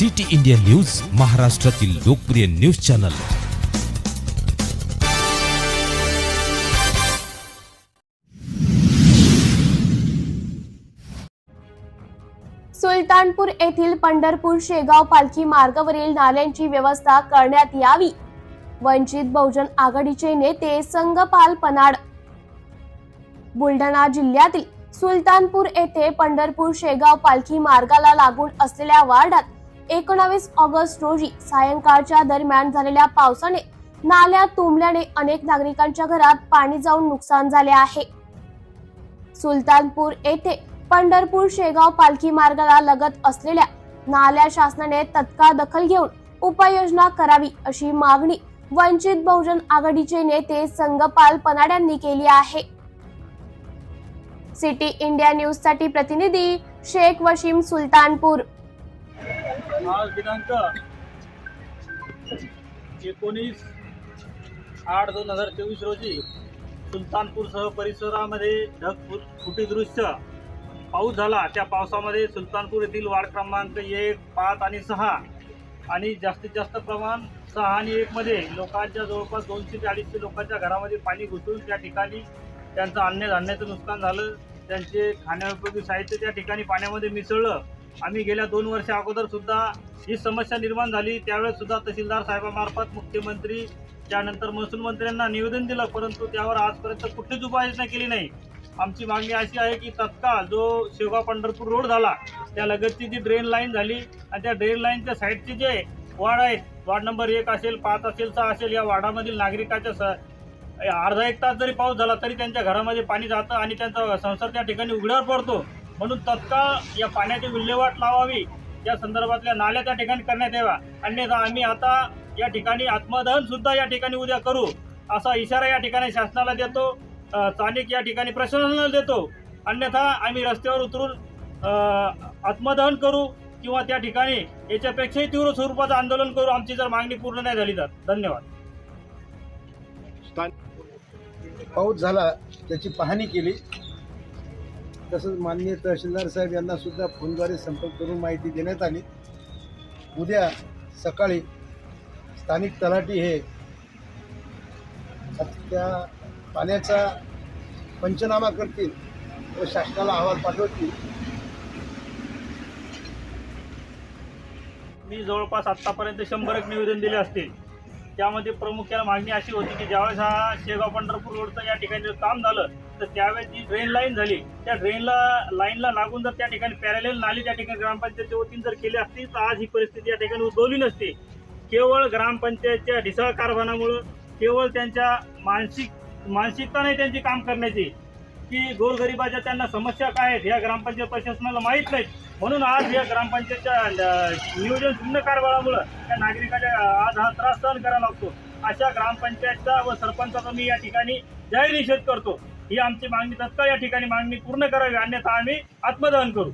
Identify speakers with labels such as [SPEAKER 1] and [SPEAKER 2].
[SPEAKER 1] City India news महाराष्ट्रातील लोकप्रिय news channel.
[SPEAKER 2] Sultanpur येथील पंढरपूर शेगाव पालखी मार्गावरील नाल्यांची व्यवस्था करण्यात यावी. वंचित बहुजन आघाडीचे नेते संगपाल पनाड. बुलढाणा जिल्ह्यातील सुलतानपूर येथे पंढरपूर शेगाव पालखी मार्गाला लागून असलेल्या वार्डात एकोणावीस ऑगस्ट रोजी सायंकाळच्या दरम्यान झालेल्या पावसाने नाल्या तुंबल्याने अनेक नागरिकांच्या घरात पाणी जाऊन नुकसान झाले आहे. सुलतानपूर येथे पंढरपूर शेगाव पालखी मार्गाला लगत असलेल्या नाल्या शासनाने तत्काळ दखल घेऊन उपाययोजना करावी अशी मागणी वंचित बहुजन आघाडीचे नेते संगपाल पनाड्यांनी केली आहे. सिटी इंडिया न्यूजसाठी प्रतिनिधी शेख वशीम सुलतानपूर
[SPEAKER 3] आज दिनांक एकोणीस आठ दोन हजार चोवीस रोजी सुलतानपूरसह परिसरामध्ये ढग फुटी दृश्य पाऊस झाला. त्या पावसामध्ये सुलतानपूर येथील वार्ड क्रमांक एक पाच आणि सहा आणि जास्तीत जास्त प्रमाण सहा आणि एकमध्ये लोकांच्या जवळपास दोनशे ते अडीचशे लोकांच्या घरामध्ये पाणी घुसून त्या ठिकाणी त्यांचं अन्नधान्याचं नुकसान झालं. त्यांचे खाण्यायोग्य साहित्य त्या ठिकाणी पाण्यामध्ये मिसळलं. आम्ही गेल्या दोन वर्षा अगोदर सुद्धा ही समस्या निर्माण झाली. त्यावेळेस सुद्धा तहसीलदार साहेबामार्फत मुख्यमंत्री त्यानंतर महसूल मंत्र्यांना निवेदन दिलं परंतु त्यावर आजपर्यंत कुठलीच उपाययोजना केली नाही. आमची मागणी अशी आहे की तत्काळ जो शेवगाव पंढरपूर रोड झाला त्या लगतची जी ड्रेन लाईन झाली आणि त्या ड्रेन लाईनच्या साईडचे जे वार्ड आहेत वार्ड नंबर एक असेल पाच असेल सहा असेल या वार्डामधील नागरिकाच्या स अर्धा एक तास जरी पाऊस झाला तरी त्यांच्या घरामध्ये पाणी जातं आणि त्यांचा संसार त्या ठिकाणी उघड्यावर पडतो. म्हणून तत्काळ या पाण्याची विल्हेवाट लावावी. या संदर्भातल्या नाल्या त्या ठिकाणी करण्यात याव्या. अन्यथा आम्ही आता या ठिकाणी आत्मदहन सुद्धा या ठिकाणी उद्या करू. असा इशारा या ठिकाणी शासनाला देतो. स्थानिक या ठिकाणी प्रशासनाला देतो. अन्यथा आम्ही रस्त्यावर उतरून आत्मदहन करू किंवा त्या ठिकाणी याच्यापेक्षाही तीव्र स्वरूपाचं आंदोलन करू. आमची जर मागणी पूर्ण नाही झाली तर. धन्यवाद.
[SPEAKER 4] पाऊस झाला त्याची पाहणी केली. तसंच माननीय तहसीलदार साहेब यांना सुद्धा फोनद्वारे संपर्क करून माहिती देण्यात आली. उद्या सकाळी स्थानिक तलाठी हे त्या पाण्याचा पंचनामा करतील व शासनाला अहवाल पाठवतील.
[SPEAKER 3] मी जवळपास आत्तापर्यंत शंभर एक निवेदन दिले असतील. त्यामध्ये प्रामुख्याने मागणी अशी होती की ज्यावेळेस हा शेगाव पंढरपूर रोडचं या ठिकाणी जर काम झालं तर त्यावेळेस जी ड्रेन लाईन झाली त्या ड्रेनला लाईनला लागून जर त्या ठिकाणी पॅरेलेल नाली त्या ठिकाणी ग्रामपंचायतच्या वतीने जर केली असती तर आज ही परिस्थिती या ठिकाणी उद्भवली नसती. केवळ ग्रामपंचायतच्या ढिसाळ कारभारामुळं केवळ त्यांच्या मानसिक मानसिकता नाही त्यांची काम करण्याची की गोरगरिबाच्या त्यांना समस्या काय आहेत ह्या ग्रामपंचायत प्रशासनाला माहीत नाहीत. म्हणून आज या ग्रामपंचायतच्या नियोजन शून्य कारभारामुळं त्या नागरिकाच्या आज हा त्रास सहन करावा लागतो. अशा ग्रामपंचायतचा व सरपंचाचा मी या ठिकाणी जाहीर निषेध करतो. ही आमची मागणी तत्काळ या ठिकाणी मागणी पूर्ण करावी अन्यथा आम्ही आत्मदहन करू.